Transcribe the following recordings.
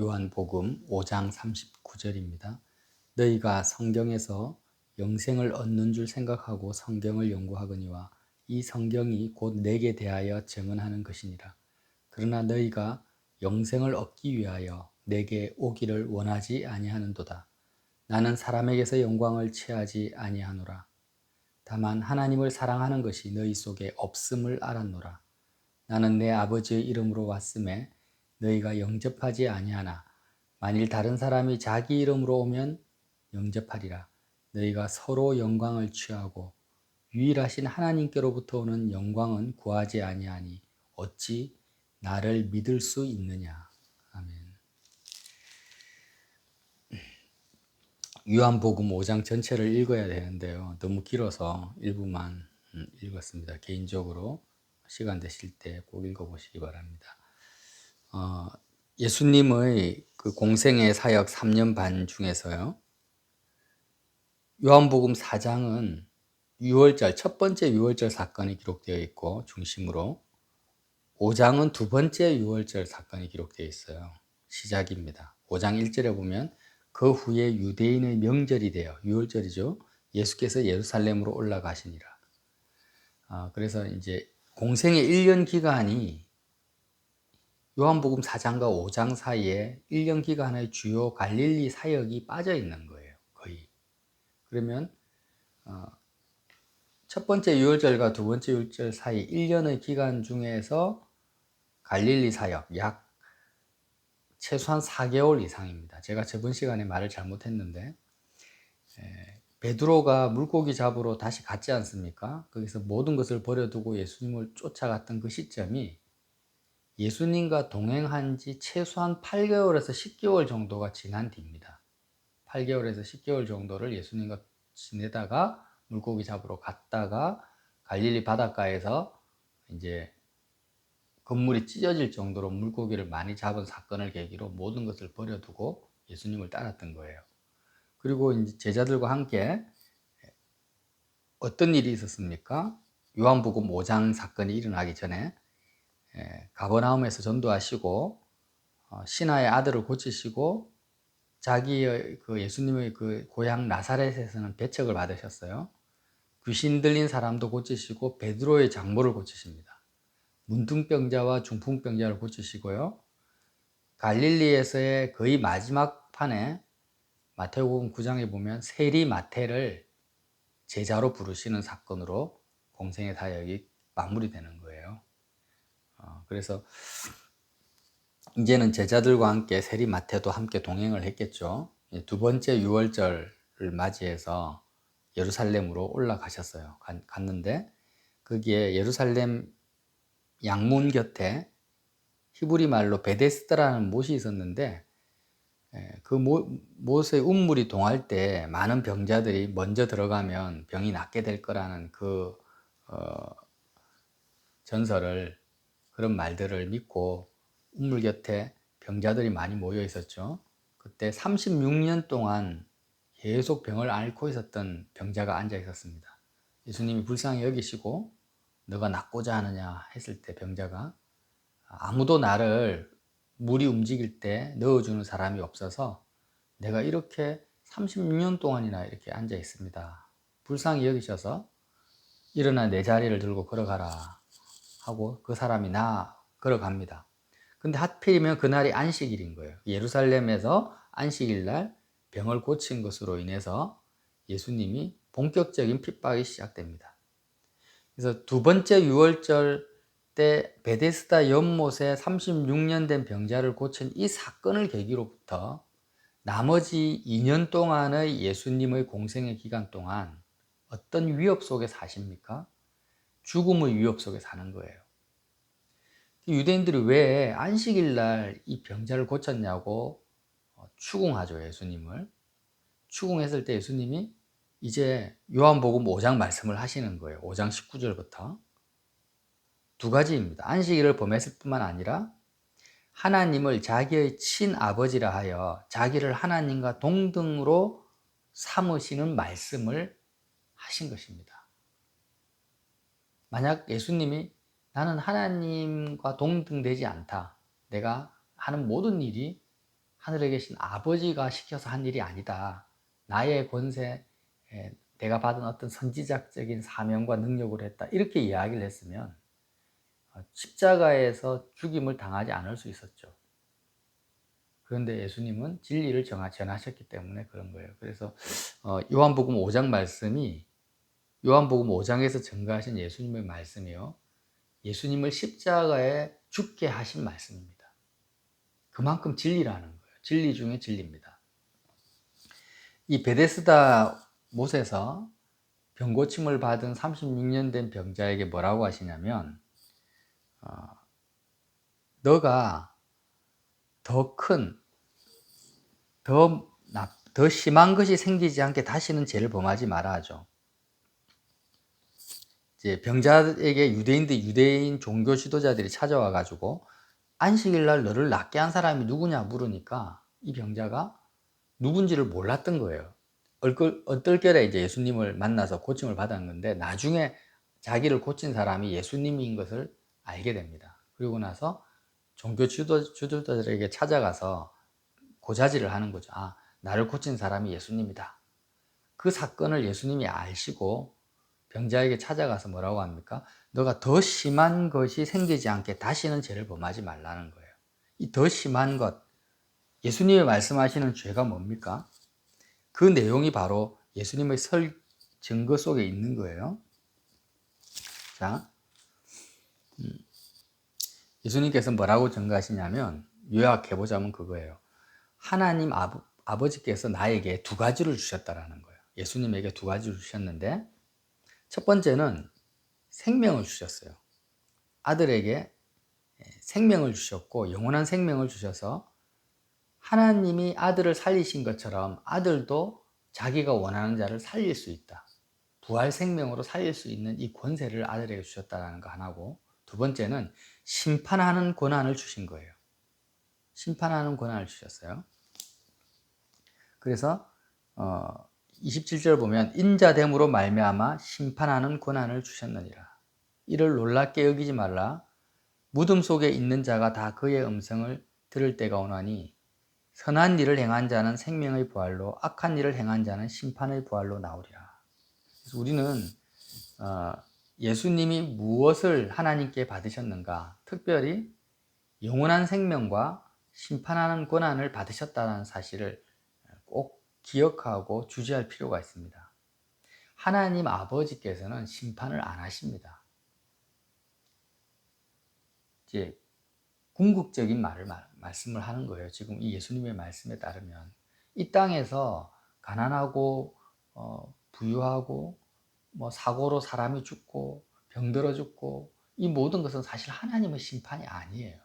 요한복음 5장 39절입니다. 너희가 성경에서 영생을 얻는 줄 생각하고 성경을 연구하거니와 이 성경이 곧 내게 대하여 증언하는 것이니라. 그러나 너희가 영생을 얻기 위하여 내게 오기를 원하지 아니하는도다. 나는 사람에게서 영광을 취하지 아니하노라. 다만 하나님을 사랑하는 것이 너희 속에 없음을 알았노라. 나는 내 아버지의 이름으로 왔음에 너희가 영접하지 아니하나 만일 다른 사람이 자기 이름으로 오면 영접하리라. 너희가 서로 영광을 취하고 유일하신 하나님께로부터 오는 영광은 구하지 아니하니 어찌 나를 믿을 수 있느냐. 아멘. 요한복음 5장 전체를 읽어야 되는데요. 너무 길어서 일부만 음, 읽었습니다. 개인적으로 시간 되실 때 꼭 읽어보시기 바랍니다. 어, 예수님의 그 공생의 사역 3년 반 중에서요. 요한복음 4장은 6월절, 첫 번째 6월절 사건이 기록되어 있고 중심으로 5장은 두 번째 6월절 사건이 기록되어 있어요. 시작입니다. 5장 1절에 보면 그 후에 유대인의 명절이 되어 6월절이죠. 예수께서 예루살렘으로 올라가시니라. 아, 그래서 이제 공생의 1년 기간이 요한복음 4장과 5장 사이에 1년 기간의 주요 갈릴리 사역이 빠져 있는 거예요. 거의. 그러면 어, 첫 번째 유월절과 두 번째 유월절 사이 1년의 기간 중에서 갈릴리 사역 약 최소한 4개월 이상입니다. 제가 저번 시간에 말을 잘못했는데 베드로가 물고기 잡으러 다시 갔지 않습니까? 거기서 모든 것을 버려두고 예수님을 쫓아갔던 그 시점이 예수님과 동행한 지 최소한 8개월에서 10개월 정도가 지난 뒤입니다. 8개월에서 10개월 정도를 예수님과 지내다가 물고기 잡으러 갔다가 갈릴리 바닷가에서 이제 건물이 찢어질 정도로 물고기를 많이 잡은 사건을 계기로 모든 것을 버려두고 예수님을 따랐던 거예요. 그리고 이제 제자들과 함께 어떤 일이 있었습니까? 요한복음 5장 사건이 일어나기 전에 가버나움에서 전도하시고 어, 신하의 아들을 고치시고 자기의 그 예수님의 그 고향 나사렛에서는 배척을 받으셨어요. 귀신 들린 사람도 고치시고 베드로의 장모를 고치십니다. 문둥병자와 중풍병자를 고치시고요. 갈릴리에서의 거의 마지막 판에 마태복음 9장에 보면 세리 마태를 제자로 부르시는 사건으로 공생의 사역이 마무리되는 거예요. 어, 그래서 이제는 제자들과 함께 세리 마태도 함께 동행을 했겠죠. 두 번째 6월절을 맞이해서 예루살렘으로 올라가셨어요. 갔는데 거기에 예루살렘 양문 곁에 히브리 말로 베데스다라는 못이 있었는데 그 못의 운물이 동할 때 많은 병자들이 먼저 들어가면 병이 낫게 될 거라는 그 어, 전설을 그런 말들을 믿고 운물 곁에 병자들이 많이 모여 있었죠. 그때 36년 동안 계속 병을 앓고 있었던 병자가 앉아 있었습니다. 예수님이 불쌍히 여기시고 너가 낫고자 하느냐 했을 때 병자가 아무도 나를 물이 움직일 때 넣어주는 사람이 없어서 내가 이렇게 36년 동안이나 이렇게 앉아 있습니다. 불쌍히 여기셔서 일어나 내 자리를 들고 걸어가라 하고 그 사람이 나 걸어갑니다. 근데 하필이면 그날이 안식일인 거예요. 예루살렘에서 안식일 날 병을 고친 것으로 인해서 예수님이 본격적인 핍박이 시작됩니다. 그래서 두 번째 유월절 때 베데스다 연못에 36년 된 병자를 고친 이 사건을 계기로부터 나머지 2년 동안의 예수님의 공생의 기간 동안 어떤 위협 속에 사십니까? 죽음의 위협 속에 사는 거예요. 유대인들이 왜 안식일 날 이 병자를 고쳤냐고 어, 추궁하죠, 예수님을. 추궁했을 때 예수님이 이제 요한복음 5장 말씀을 하시는 거예요. 5장 19절부터. 두 가지입니다. 안식일을 범했을 뿐만 아니라 하나님을 자기의 친아버지라 하여 자기를 하나님과 동등으로 삼으시는 말씀을 하신 것입니다. 만약 예수님이 나는 하나님과 동등되지 않다. 내가 하는 모든 일이 하늘에 계신 아버지가 시켜서 한 일이 아니다. 나의 권세, 에, 내가 받은 어떤 선지작적인 사명과 능력으로 했다. 이렇게 이야기를 했으면 어, 십자가에서 죽임을 당하지 않을 수 있었죠. 그런데 예수님은 진리를 전하셨기 때문에 그런 거예요. 그래서 어, 요한복음 5장 말씀이 요한복음 5장에서 증거하신 예수님의 말씀이요. 예수님을 십자가에 죽게 하신 말씀입니다. 그만큼 진리라는 거예요. 진리 중에 진리입니다. 이 베데스다 못에서 병 고침을 받은 36년 된 병자에게 뭐라고 하시냐면 어, 너가 더 큰, 더, 더 심한 것이 생기지 않게 다시는 죄를 범하지 말아 하죠. 이제 병자에게 유대인들 유대인 종교 지도자들이 찾아와 가지고 안식일 날 너를 낫게 한 사람이 누구냐 물으니까 이 병자가 누군지를 몰랐던 거예요. 얼떨, 얼떨결에 이제 예수님을 만나서 고침을 받은 건데 나중에 자기를 고친 사람이 예수님인 것을 알게 됩니다. 그리고 나서 종교 지도, 지도자들에게 찾아가서 고자질을 하는 거죠. 아, 나를 고친 사람이 예수님이다. 그 사건을 예수님이 아시고 병자에게 찾아가서 뭐라고 합니까? 너가 더 심한 것이 생기지 않게 다시는 죄를 범하지 말라는 거예요. 이 더 심한 것, 예수님이 말씀하시는 죄가 뭡니까? 그 내용이 바로 예수님의 설 증거 속에 있는 거예요. 자, 음, 예수님께서 뭐라고 증거하시냐면 요약해 보자면 그거예요. 하나님 아버, 아버지께서 나에게 두 가지를 주셨다라는 거예요. 예수님에게 두 가지를 주셨는데 첫 번째는 생명을 주셨어요. 아들에게 생명을 주셨고 영원한 생명을 주셔서 하나님이 아들을 살리신 것처럼 아들도 자기가 원하는 자를 살릴 수 있다. 부활 생명으로 살릴 수 있는 이 권세를 아들에게 주셨다는 거 하나고 두 번째는 심판하는 권한을 주신 거예요. 심판하는 권한을 주셨어요. 그래서 어, 27절 보면 인자됨으로 말미암아 심판하는 권한을 주셨느니라. 이를 놀랍게 여기지 말라. 무덤 속에 있는 자가 다 그의 음성을 들을 때가 오나니 선한 일을 행한 자는 생명의 부활로 악한 일을 행한 자는 심판의 부활로 나오리라. 그래서 우리는 어, 예수님이 무엇을 하나님께 받으셨는가? 특별히 영원한 생명과 심판하는 권한을 받으셨다는 사실을 꼭 기억하고 주지할 필요가 있습니다. 하나님 아버지께서는 심판을 안 하십니다. 이제 궁극적인 말을 말씀을 하는 거예요. 지금 이 예수님의 말씀에 따르면 이 땅에서 가난하고 어, 부유하고 뭐 사고로 사람이 죽고 병들어 죽고 이 모든 것은 사실 하나님의 심판이 아니에요.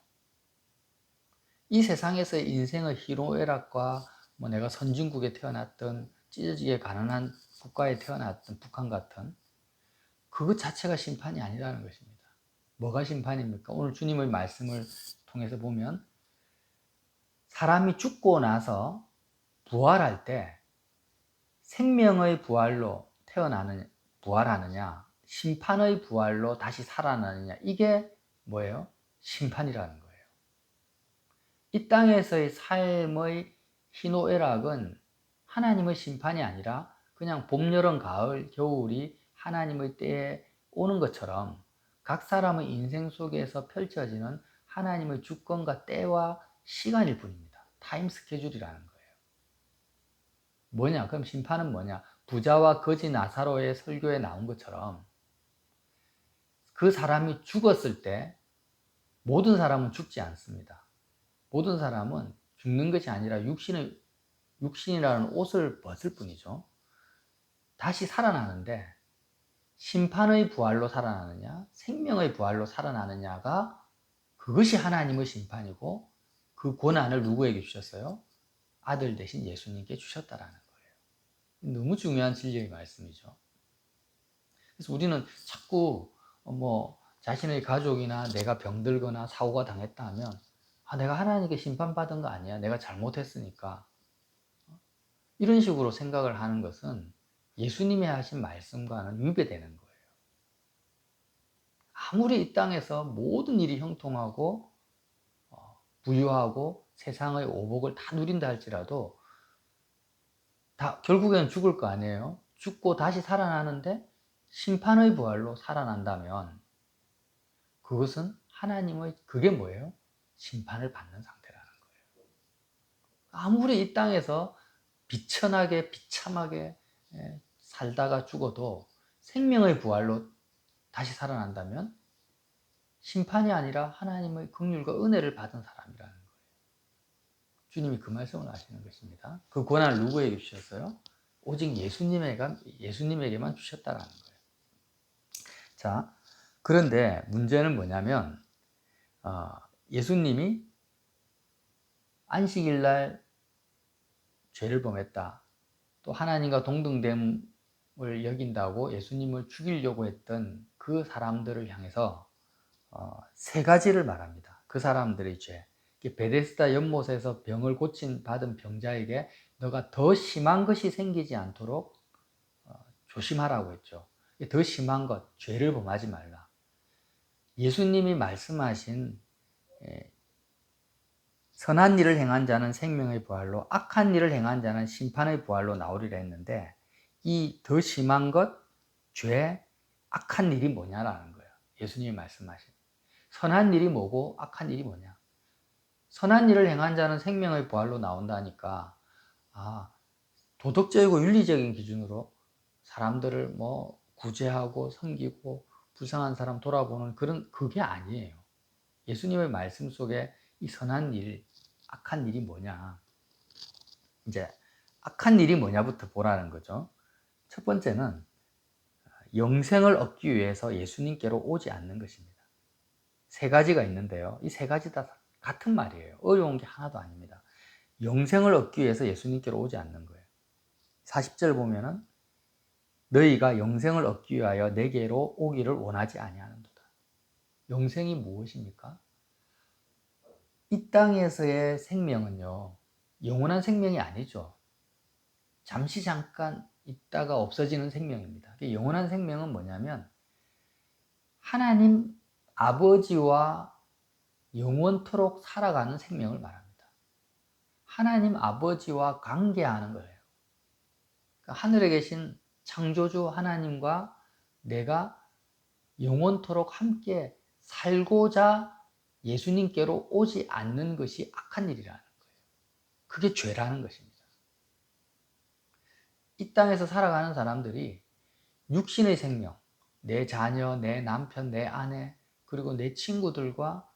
이 세상에서의 인생의 희로애락과 뭐 내가 선진국에 태어났던 찢어지게 가난한 국가에 태어났던 북한 같은 그것 자체가 심판이 아니라는 것입니다. 뭐가 심판입니까? 오늘 주님의 말씀을 통해서 보면 사람이 죽고 나서 부활할 때 생명의 부활로 태어나는 부활하느냐 심판의 부활로 다시 살아나느냐 이게 뭐예요? 심판이라는 거예요. 이 땅에서의 삶의 희노애락은 하나님의 심판이 아니라 그냥 봄, 여름, 가을, 겨울이 하나님의 때에 오는 것처럼 각 사람의 인생 속에서 펼쳐지는 하나님의 주권과 때와 시간일 뿐입니다. 타임 스케줄이라는 거예요. 뭐냐? 그럼 심판은 뭐냐? 부자와 거지 나사로의 설교에 나온 것처럼 그 사람이 죽었을 때 모든 사람은 죽지 않습니다. 모든 사람은 죽는 것이 아니라 육신의 육신이라는 옷을 벗을 뿐이죠. 다시 살아나는데 심판의 부활로 살아나느냐, 생명의 부활로 살아나느냐가 그것이 하나님의 심판이고 그 권한을 누구에게 주셨어요? 아들 대신 예수님께 주셨다라는 거예요. 너무 중요한 진리의 말씀이죠. 그래서 우리는 자꾸 뭐 자신의 가족이나 내가 병들거나 사고가 당했다 하면 아, 내가 하나님께 심판받은 거 아니야. 내가 잘못했으니까. 이런 식으로 생각을 하는 것은 예수님이 하신 말씀과는 위배되는 거예요. 아무리 이 땅에서 모든 일이 형통하고 어, 부유하고 세상의 오복을 다 누린다 할지라도 다 결국에는 죽을 거 아니에요. 죽고 다시 살아나는데 심판의 부활로 살아난다면 그것은 하나님의 그게 뭐예요? 심판을 받는 상태라는 거예요. 아무리 이 땅에서 비천하게 비참하게 예, 살다가 죽어도 생명의 부활로 다시 살아난다면 심판이 아니라 하나님의 긍휼과 은혜를 받은 사람이라는 거예요. 주님이 그 말씀을 하시는 것입니다. 그 권한을 누구에게 주셨어요? 오직 예수님에게, 예수님에게만 주셨다라는 거예요. 자, 그런데 문제는 뭐냐면, 어, 예수님이 안식일 날 죄를 범했다. 또 하나님과 동등됨을 여긴다고 예수님을 죽이려고 했던 그 사람들을 향해서 어, 세 가지를 말합니다. 그 사람들의 죄. 베데스다 연못에서 병을 고친 받은 병자에게 너가 더 심한 것이 생기지 않도록 어, 조심하라고 했죠. 더 심한 것, 죄를 범하지 말라. 예수님이 말씀하신 예, 선한 일을 행한 자는 생명의 부활로 악한 일을 행한 자는 심판의 부활로 나오리라 했는데 이 더 심한 것, 죄, 악한 일이 뭐냐라는 거예요. 예수님이 말씀하신. 선한 일이 뭐고 악한 일이 뭐냐? 선한 일을 행한 자는 생명의 부활로 나온다니까 아, 도덕적이고 윤리적인 기준으로 사람들을 뭐 구제하고 섬기고 불쌍한 사람 돌아보는 그런 그게 아니에요. 예수님의 말씀 속에 이 선한 일, 악한 일이 뭐냐? 이제 악한 일이 뭐냐부터 보라는 거죠. 첫 번째는 영생을 얻기 위해서 예수님께로 오지 않는 것입니다. 세 가지가 있는데요. 이 세 가지 다 같은 말이에요. 어려운 게 하나도 아닙니다. 영생을 얻기 위해서 예수님께로 오지 않는 거예요. 40절 보면은 너희가 영생을 얻기 위하여 내게로 오기를 원하지 아니하는도다. 영생이 무엇입니까? 이 땅에서의 생명은요, 영원한 생명이 아니죠. 잠시 잠깐 있다가 없어지는 생명입니다. 영원한 생명은 뭐냐면, 하나님 아버지와 영원토록 살아가는 생명을 말합니다. 하나님 아버지와 관계하는 거예요. 그러니까 하늘에 계신 창조주 하나님과 내가 영원토록 함께 살고자 예수님께로 오지 않는 것이 악한 일이라는 거예요. 그게 죄라는 것입니다. 이 땅에서 살아가는 사람들이 육신의 생명, 내 자녀, 내 남편, 내 아내, 그리고 내 친구들과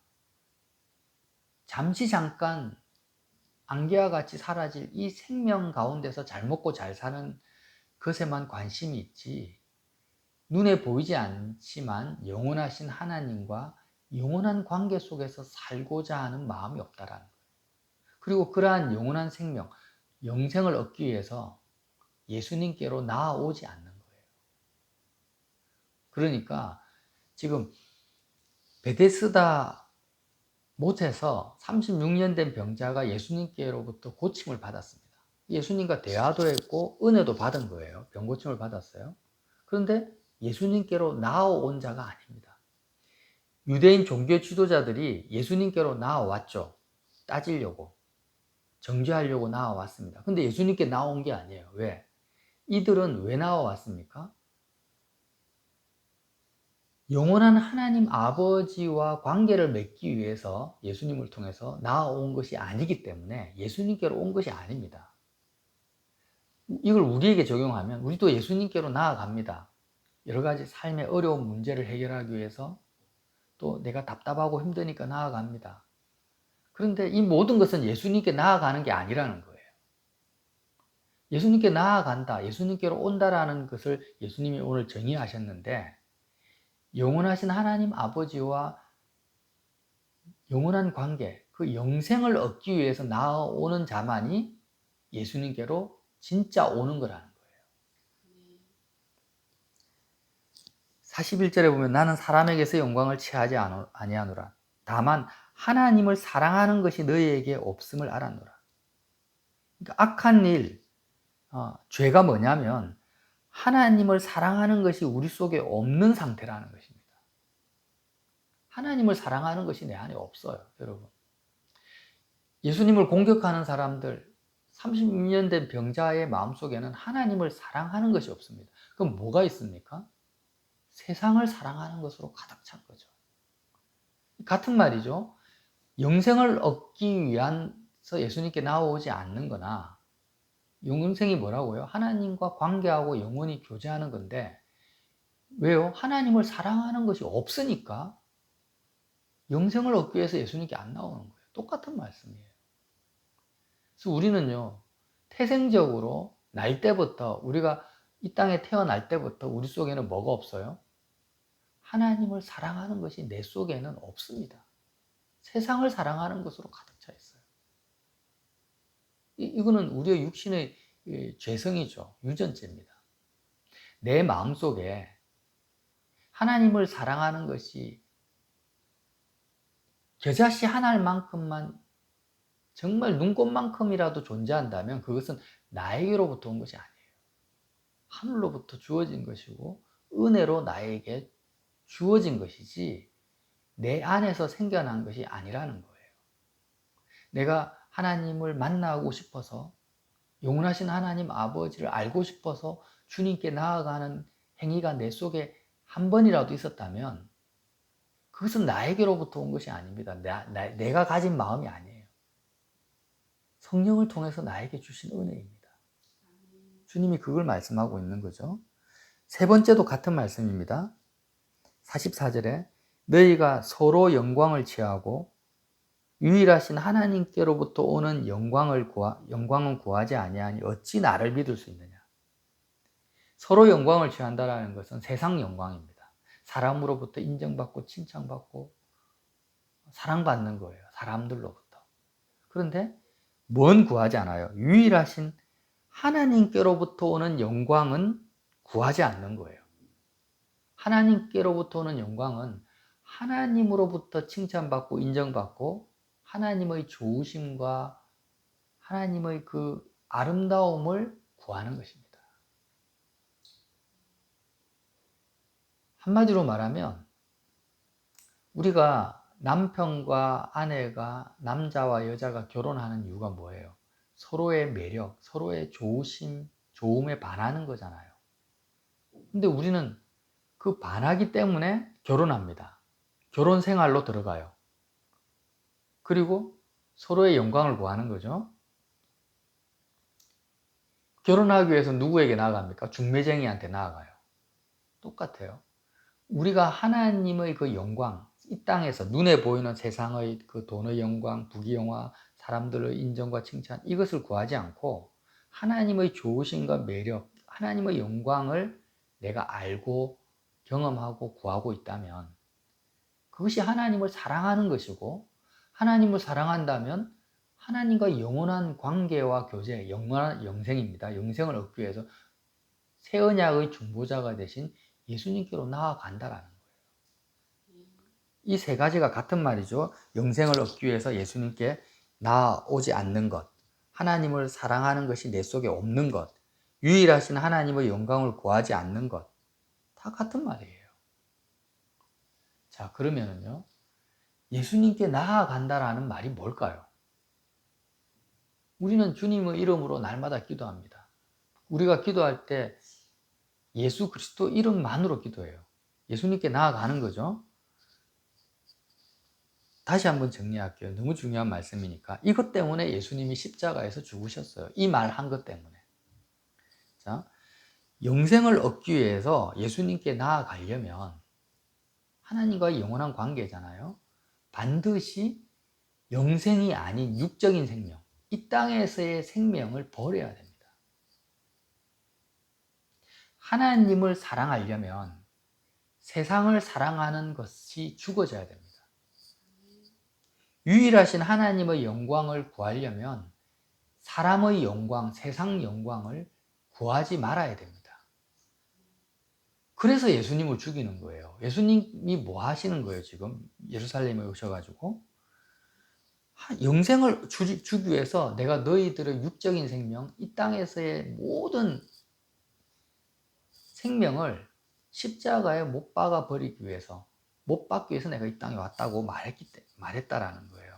잠시 잠깐 안개와 같이 사라질 이 생명 가운데서 잘 먹고 잘 사는 것에만 관심이 있지, 눈에 보이지 않지만 영원하신 하나님과 영원한 관계 속에서 살고자 하는 마음이 없다라는 거예요. 그리고 그러한 영원한 생명, 영생을 얻기 위해서 예수님께로 나아오지 않는 거예요. 그러니까 지금 베데스다 못에서 36년 된 병자가 예수님께로부터 고침을 받았습니다. 예수님과 대화도 했고 은혜도 받은 거예요. 병 고침을 받았어요. 그런데 예수님께로 나아온 자가 아닙니다. 유대인 종교 지도자들이 예수님께로 나아왔죠. 따지려고. 정죄하려고 나아왔습니다. 근데 예수님께 나온 게 아니에요. 왜? 이들은 왜 나아왔습니까? 영원한 하나님 아버지와 관계를 맺기 위해서 예수님을 통해서 나아온 것이 아니기 때문에 예수님께로 온 것이 아닙니다. 이걸 우리에게 적용하면 우리도 예수님께로 나아갑니다. 여러 가지 삶의 어려운 문제를 해결하기 위해서 또 내가 답답하고 힘드니까 나아갑니다. 그런데 이 모든 것은 예수님께 나아가는 게 아니라는 거예요. 예수님께 나아간다, 예수님께로 온다라는 것을 예수님이 오늘 정의하셨는데 영원하신 하나님 아버지와 영원한 관계, 그 영생을 얻기 위해서 나아오는 자만이 예수님께로 진짜 오는 거라는 거예요. 41절에 보면 나는 사람에게서 영광을 취하지 아니하노라. 다만 하나님을 사랑하는 것이 너희에게 없음을 알았노라. 그러니까 악한 일, 어, 죄가 뭐냐면 하나님을 사랑하는 것이 우리 속에 없는 상태라는 것입니다. 하나님을 사랑하는 것이 내 안에 없어요, 여러분. 예수님을 공격하는 사람들, 36년 된 병자의 마음속에는 하나님을 사랑하는 것이 없습니다. 그럼 뭐가 있습니까? 세상을 사랑하는 것으로 가득 찬 거죠. 같은 말이죠. 영생을 얻기 위해서 예수님께 나오지 않는 거나 영생이 뭐라고요? 하나님과 관계하고 영원히 교제하는 건데 왜요? 하나님을 사랑하는 것이 없으니까 영생을 얻기 위해서 예수님께 안 나오는 거예요. 똑같은 말씀이에요. 그래서 우리는요, 태생적으로 날 때부터, 우리가 이 땅에 태어날 때부터 우리 속에는 뭐가 없어요? 하나님을 사랑하는 것이 내 속에는 없습니다. 세상을 사랑하는 것으로 가득 차 있어요. 이, 이거는 우리의 육신의 죄성이죠. 유전죄입니다. 내 마음 속에 하나님을 사랑하는 것이 겨자씨 한 알만큼만 정말 눈꽃만큼이라도 존재한다면 그것은 나에게로부터 온 것이 아니에요. 하늘로부터 주어진 것이고 은혜로 나에게 주어진 것이지 내 안에서 생겨난 것이 아니라는 거예요. 내가 하나님을 만나고 싶어서 영원하신 하나님 아버지를 알고 싶어서 주님께 나아가는 행위가 내 속에 한 번이라도 있었다면 그것은 나에게로부터 온 것이 아닙니다. 나, 나, 내가 가진 마음이 아니에요. 성령을 통해서 나에게 주신 은혜입니다. 주님이 그걸 말씀하고 있는 거죠. 세 번째도 같은 말씀입니다. 44절에 너희가 서로 영광을 취하고 유일하신 하나님께로부터 오는 영광을 구하, 영광은 구하지 아니하니 어찌 나를 믿을 수 있느냐. 서로 영광을 취한다라는 것은 세상 영광입니다. 사람으로부터 인정받고 칭찬받고 사랑받는 거예요. 사람들로부터. 그런데 뭔 구하지 않아요. 유일하신 하나님께로부터 오는 영광은 구하지 않는 거예요. 하나님께로부터 오는 영광은 하나님으로부터 칭찬받고 인정받고 하나님의 좋으심과 하나님의 그 아름다움을 구하는 것입니다. 한마디로 말하면 우리가 남편과 아내가 남자와 여자가 결혼하는 이유가 뭐예요? 서로의 매력, 서로의 좋으심, 좋음에 반하는 거잖아요. 근데 우리는 그 반하기 때문에 결혼합니다. 결혼 생활로 들어가요. 그리고 서로의 영광을 구하는 거죠. 결혼하기 위해서 누구에게 나아갑니까? 중매쟁이한테 나아가요. 똑같아요. 우리가 하나님의 그 영광, 이 땅에서 눈에 보이는 세상의 그 돈의 영광, 부귀 영화, 사람들의 인정과 칭찬, 이것을 구하지 않고 하나님의 좋으심과 매력, 하나님의 영광을 내가 알고 경험하고 구하고 있다면 그것이 하나님을 사랑하는 것이고 하나님을 사랑한다면 하나님과 영원한 관계와 교제, 영원한 영생입니다. 영생을 얻기 위해서 새 언약의 중보자가 되신 예수님께로 나아간다라는 거예요. 이 세 가지가 같은 말이죠. 영생을 얻기 위해서 예수님께 나아오지 않는 것, 하나님을 사랑하는 것이 내 속에 없는 것, 유일하신 하나님의 영광을 구하지 않는 것, 다 같은 말이에요. 자, 그러면은요, 예수님께 나아간다라는 말이 뭘까요? 우리는 주님의 이름으로 날마다 기도합니다. 우리가 기도할 때 예수 그리스도 이름만으로 기도해요. 예수님께 나아가는 거죠. 다시 한번 정리할게요. 너무 중요한 말씀이니까. 이것 때문에 예수님이 십자가에서 죽으셨어요. 이 말 한 것 때문에. 자, 영생을 얻기 위해서 예수님께 나아가려면 하나님과의 영원한 관계잖아요. 반드시 영생이 아닌 육적인 생명, 이 땅에서의 생명을 버려야 됩니다. 하나님을 사랑하려면 세상을 사랑하는 것이 죽어져야 됩니다. 유일하신 하나님의 영광을 구하려면 사람의 영광, 세상 영광을 구하지 말아야 됩니다. 그래서 예수님을 죽이는 거예요. 예수님이 뭐 하시는 거예요, 지금? 예루살렘에 오셔가지고. 영생을 주기 위해서 내가 너희들의 육적인 생명, 이 땅에서의 모든 생명을 십자가에 못 박아 버리기 위해서 못 박기 위해서 내가 이 땅에 왔다고 말했기 때 말했다라는 거예요.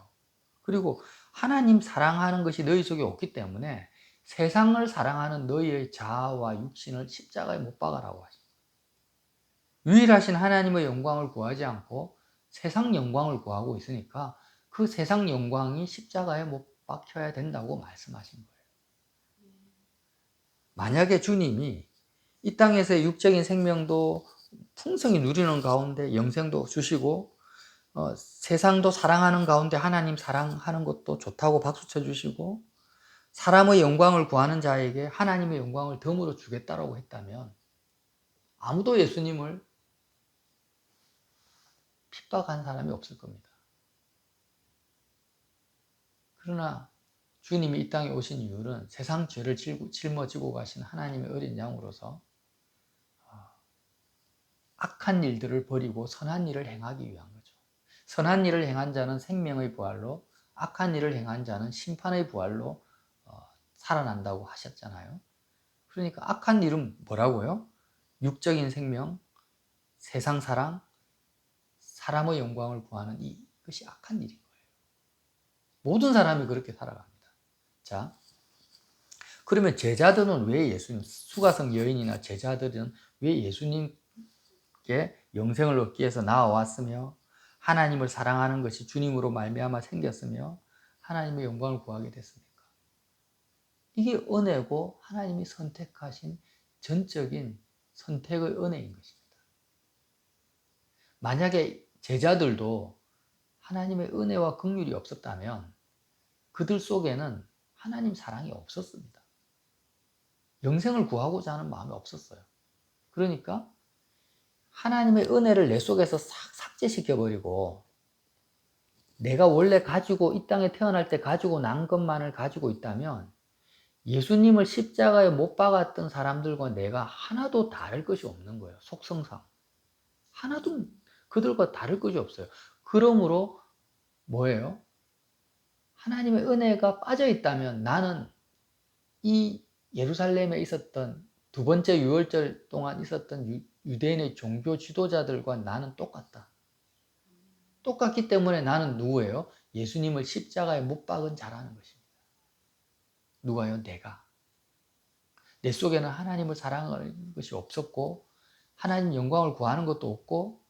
그리고 하나님 사랑하는 것이 너희 속에 없기 때문에 세상을 사랑하는 너희의 자아와 육신을 십자가에 못 박아라고 하십니다. 유일하신 하나님의 영광을 구하지 않고 세상 영광을 구하고 있으니까 그 세상 영광이 십자가에 못 박혀야 된다고 말씀하신 거예요. 만약에 주님이 이 땅에서의 육적인 생명도 풍성히 누리는 가운데 영생도 주시고 어, 세상도 사랑하는 가운데 하나님 사랑하는 것도 좋다고 박수 쳐주시고 사람의 영광을 구하는 자에게 하나님의 영광을 덤으로 주겠다라고 했다면 아무도 예수님을 핍박한 사람이 없을 겁니다. 그러나 주님이 이 땅에 오신 이유는 세상 죄를 짊어지고 가신 하나님의 어린 양으로서 어, 악한 일들을 버리고 선한 일을 행하기 위한 거죠. 선한 일을 행한 자는 생명의 부활로, 악한 일을 행한 자는 심판의 부활로 어, 살아난다고 하셨잖아요. 그러니까 악한 일은 뭐라고요? 육적인 생명, 세상 사랑, 사람의 영광을 구하는 이것이 악한 일인 거예요. 모든 사람이 그렇게 살아갑니다. 자, 그러면 제자들은 왜 예수님, 수가성 여인이나 제자들은 왜 예수님께 영생을 얻기 위해서 나와왔으며 하나님을 사랑하는 것이 주님으로 말미암아 생겼으며 하나님의 영광을 구하게 됐습니까? 이게 은혜고 하나님이 선택하신 전적인 선택의 은혜인 것입니다. 만약에 제자들도 하나님의 은혜와 긍휼이 없었다면 그들 속에는 하나님 사랑이 없었습니다. 영생을 구하고자 하는 마음이 없었어요. 그러니까 하나님의 은혜를 내 속에서 싹 삭제시켜 버리고 내가 원래 가지고 이 땅에 태어날 때 가지고 난 것만을 가지고 있다면 예수님을 십자가에 못 박았던 사람들과 내가 하나도 다를 것이 없는 거예요. 속성상. 하나도 그들과 다를 것이 없어요. 그러므로 뭐예요? 하나님의 은혜가 빠져 있다면 나는 이 예루살렘에 있었던 두 번째 유월절 동안 있었던 유대인의 종교 지도자들과 나는 똑같다. 똑같기 때문에 나는 누구예요? 예수님을 십자가에 못 박은 자라는 것입니다. 누가요? 내가. 내 속에는 하나님을 사랑하는 것이 없었고, 하나님 영광을 구하는 것도 없고,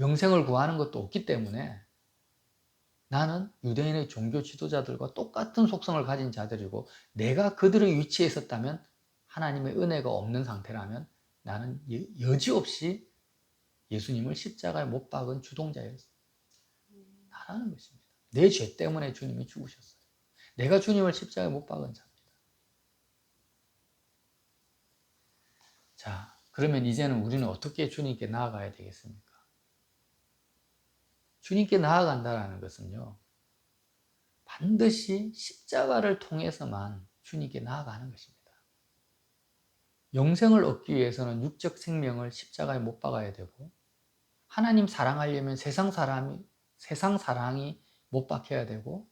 영생을 구하는 것도 없기 때문에 나는 유대인의 종교 지도자들과 똑같은 속성을 가진 자들이고 내가 그들의 위치에 있었다면 하나님의 은혜가 없는 상태라면 나는 여지없이 예수님을 십자가에 못 박은 주동자였어. 나라는 것입니다. 내 죄 때문에 주님이 죽으셨어요. 내가 주님을 십자가에 못 박은 자입니다. 자, 그러면 이제는 우리는 어떻게 주님께 나아가야 되겠습니까? 주님께 나아간다라는 것은요, 반드시 십자가를 통해서만 주님께 나아가는 것입니다. 영생을 얻기 위해서는 육적 생명을 십자가에 못 박아야 되고, 하나님 사랑하려면 세상 사람이, 세상 사랑이 못 박혀야 되고,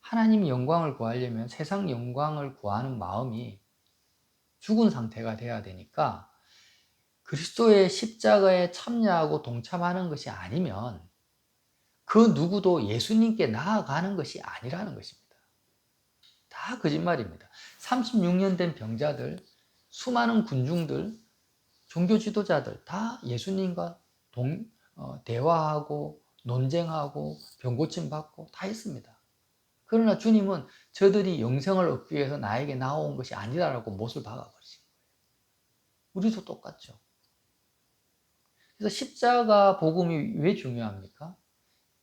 하나님 영광을 구하려면 세상 영광을 구하는 마음이 죽은 상태가 돼야 되니까, 그리스도의 십자가에 참여하고 동참하는 것이 아니면 그 누구도 예수님께 나아가는 것이 아니라는 것입니다. 다 거짓말입니다. 36년 된 병자들, 수많은 군중들, 종교 지도자들 다 예수님과 동, 어, 대화하고 논쟁하고 병 고침 받고 다 했습니다. 그러나 주님은 저들이 영생을 얻기 위해서 나에게 나온 것이 아니다라고 못을 박아버리신 거예요. 우리도 똑같죠. 그래서 십자가 복음이 왜 중요합니까?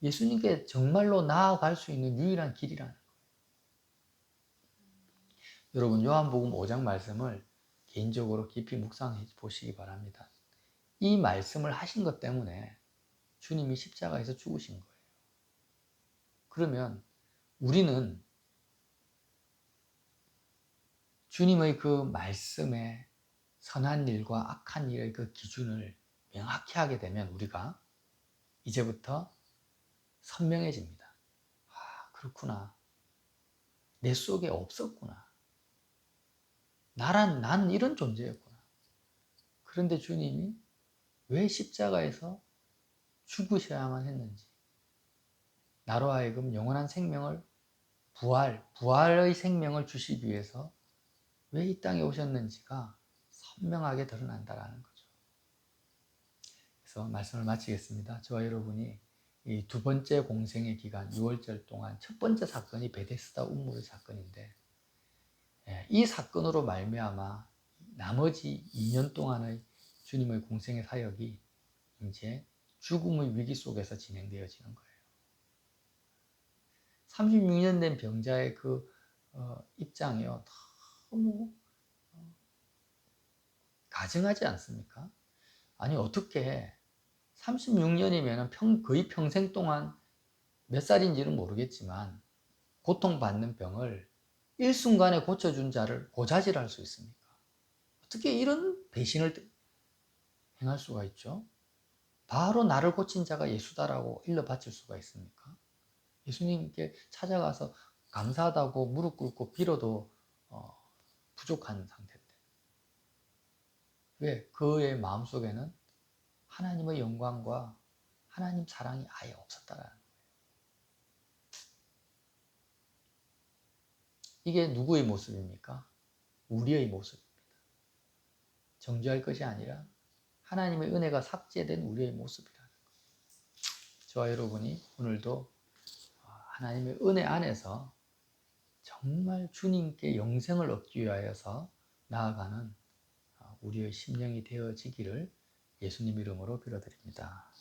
예수님께 정말로 나아갈 수 있는 유일한 길이라는 거예요. 여러분 요한복음 5장 말씀을 개인적으로 깊이 묵상해 보시기 바랍니다. 이 말씀을 하신 것 때문에 주님이 십자가에서 죽으신 거예요. 그러면 우리는 주님의 그 말씀에 선한 일과 악한 일의 그 기준을 명확히 하게 되면 우리가 이제부터 선명해집니다. 아, 그렇구나. 내 속에 없었구나. 나란, 나는 이런 존재였구나. 그런데 주님이 왜 십자가에서 죽으셔야만 했는지, 나로 하여금 영원한 생명을 부활, 부활의 생명을 주시기 위해서 왜 이 땅에 오셨는지가 선명하게 드러난다라는 거죠. 그래서 말씀을 마치겠습니다. 저와 여러분이 이 두 번째 공생의 기간 6월절 동안 첫 번째 사건이 베데스다 운물의 사건인데 예, 이 사건으로 말미암아 나머지 2년 동안의 주님의 공생의 사역이 이제 죽음의 위기 속에서 진행되어지는 거예요. 36년 된 병자의 그 어, 입장이요 너무 어, 가증하지 않습니까? 아니 어떻게 36년이면 평, 거의 평생 동안 몇 살인지는 모르겠지만 고통받는 병을 일순간에 고쳐준 자를 고자질할 수 있습니까? 어떻게 이런 배신을 행할 수가 있죠? 바로 나를 고친 자가 예수다라고 일러 바칠 수가 있습니까? 예수님께 찾아가서 감사하다고 무릎 꿇고 빌어도 어, 부족한 상태인데 왜? 그의 마음속에는 하나님의 영광과 하나님 사랑이 아예 없었다라는. 이게 누구의 모습입니까? 우리의 모습입니다. 정죄할 것이 아니라 하나님의 은혜가 삭제된 우리의 모습이라는 거예요. 저와 여러분이 오늘도 하나님의 은혜 안에서 정말 주님께 영생을 얻기 위하여서 나아가는 우리의 심령이 되어지기를 예수님 이름으로 빌어드립니다.